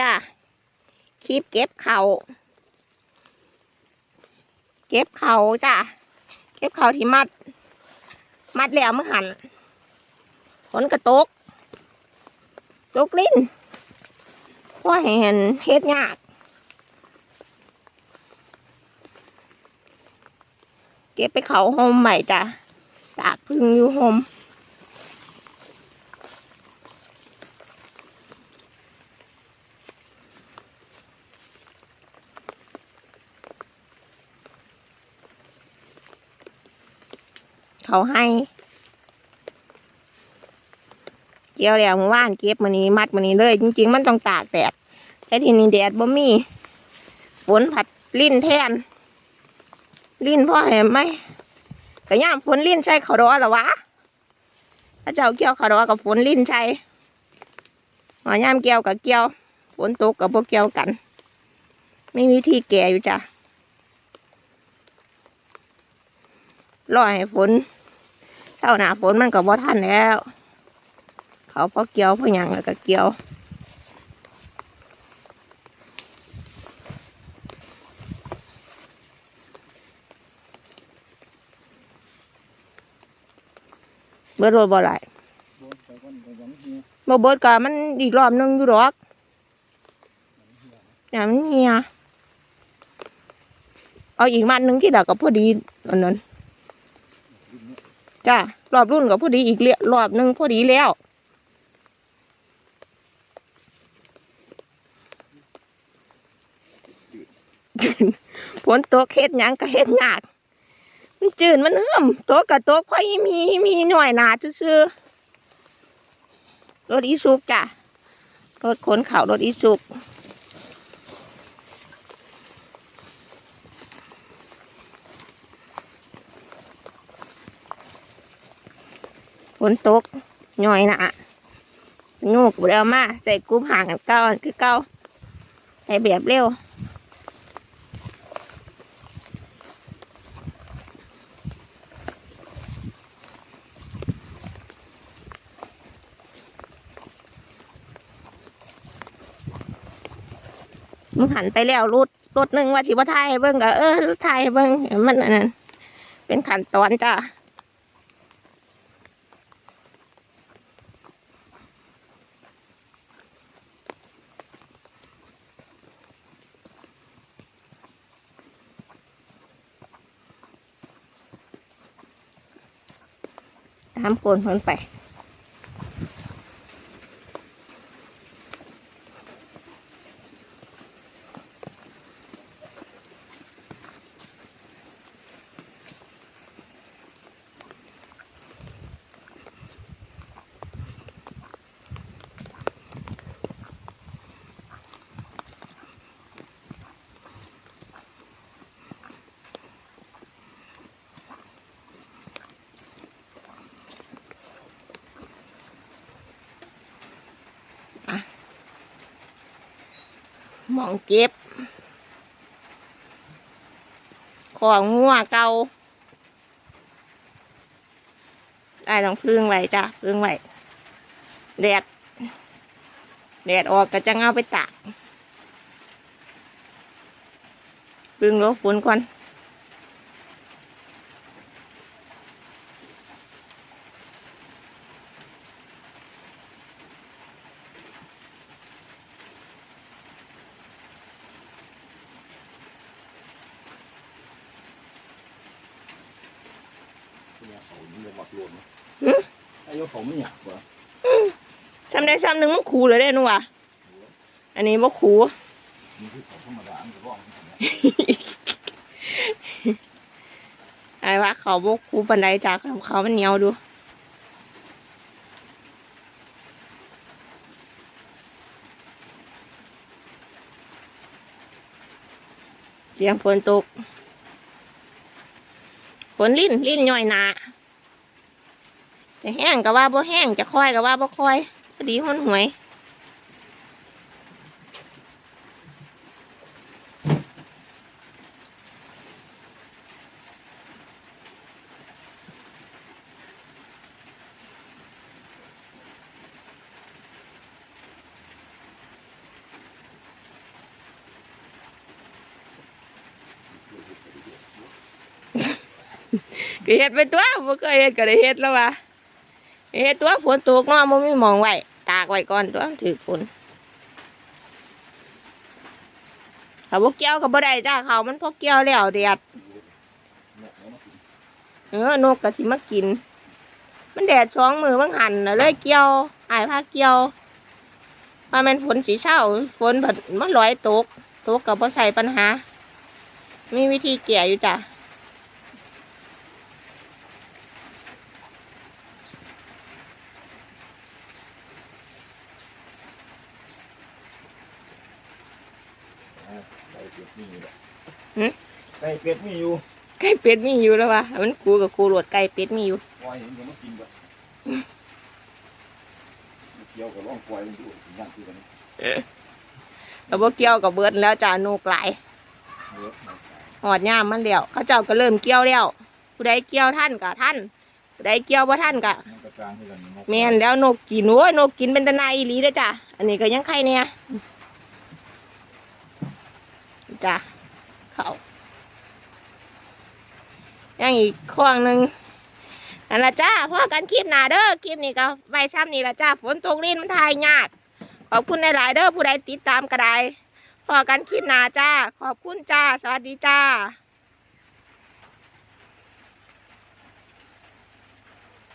จ้ะคลิปเก็บเขาเก็บเขาจ้ะเก็บเขาที่มัด มัดแล้วเมื่อหันฝนกระตกตกลิ้นพ่อเห็นเฮ็ดยากเก็บไปเขาโฮมใหม่จ้ะตากพึ่งอยู่โฮม เขาให้เกี่ยวแล้วเมื่อวานเก็บมันนี้มัดมันนี้เลย จริง ๆ มันต้องตากแดดแต่ทีนี้แดดบ่มีฝนผัดลิ้นแทน ลิ้นพ่อเห็นไหมก็ย่ามฝนลิ้นใช่เขาดอหรอวะพระเจ้าเกี่ยวเขาดอกับฝนลิ้นใช่หอย่ามเกี่ยวกับเกี่ยวฝนตกกับพวกเกี่ยวกัน ไม่มีที่แก่อยู่จ้ะรอให้ฝน ช้าหนาฝนมันก็บ่ทันแล้ว เขาพอเกี่ยวพอหยังแล้วก็เกี่ยวเบิดรถบ่ไหลายบ่เบิดก็มันอีกรอบหนึงอยู่หรอกอย่ามันเหียเอาอีกมันหนึงที่เหลือก็พอดีอันนั้น จ้ารอบรุ่นก็พอดีอีกเรียรอบหนึ่งพอดีแล้วฝนตกเฮ็ดหยังก็เฮ็ดยากมันจืดมันเฮิ่มตกกับตกพราะอีมีมีหน่อยหนาซื่อรถอีสุกจ้ะรถขนเขารถอีสุก นตกหน่อยนานูกบ่ได้เอามาใส่กรุ๊ปห่างกันเก้าอันคือเก้าใส่แบบเร็วมึงหันไปแล้วรถรถหนึ่งว่าสิว่าทายให้เบิ้งก็เออทายเบิ้งมันอันนั้นเป็นขั้นตอนจ้า ทำโกนเพิ่นไป มองเก็บ ของงัวเก่าได้ต้องพึ่งไว้จ้ะพึ่งไว้แดด แดดออกก็จะเอาไปตากพึ่งรถฝนก่อน มันจะหมักรวมหึไอ้ยกเขาไม่หยาบวะทำได้ซ้ำหนึ่งมันคูเลยได้อหนูวะอันนี้บ่คูมันคือเขาธรรมดามันจะร้องไอ้ว่าเขาบ่คูปันไดจากเขามันเหนียวดูเสียงฝนตกฝนลิ้นลิ้นย่อยหนา จะแห้งก็ว่าบ่แห้งจะค่อยก็ว่าบ่ค่อยพอดีห้นหวยก็เฮ็ดไปตัวบ่เคยเฮ็ดก็ได้เฮ็ดแล้ววะ เฮ็ดตัวฝนตกเนาะบ่มีมองไว้ตากไว้ก่อนตัวถือฝนถ้าบ่เกี่ยวก็บ่ได้จ้าเขาวมันพอเกี่ยวแล้วแดดเนี่ยเอามากินเออนกก็สิมากิน มันแดดสองมือบางหันเลยเกี่ยวอายพาเกี่ยวว่าแมันฝนสีเช้าฝนผัดมันลอยตกตกกับพอใส่ปัญหา มีวิธีแก่อยู่จ้ะ อ่าไก่ เป็ดมีอยู่แหละหึ ไก่เป็ดมีอยู่ไก่เป็ดมีอยู่แล้ววะมันกูกับกูโหลดไก่เป็ดมีอยู่ ปล่อยเห็นก็มากินก็เกี่ยวกับร่องปล่อยมันอยู่อย่างที่กันแล้วบ่เกี่ยวกับเบิดแล้วจ้ะนกหลายเยอะมากหอดย่ามมันแล้วเขาเจ้าก็เริ่มเกี่ยวแล้วผู้ใดเกี่ยวท่านก็ท่านผู้ใดเกี่ยวบ่ท่านก็มันกระจางที่กันนกแม่นแล้วนกกินโอ้ยนกกินเป็นตะไนอีหลีเด้อจ้ะอันนี้ก็ยังไข่เนี่ย จ้ะเขายังอีกข้องหนึ่งนั่นละจ้าพ่อกันคลิปหนาเด้อคลิปนี้ก็ไว้ซ้ำนี่ละจ้าฝนตกลิ้นมันทายยากขอบคุณหลายๆเด้อผู้ใดติดตามก็ได้พ่อกันคลิปหนาจ้า ขอบคุณจ้า สวัสดีจ้า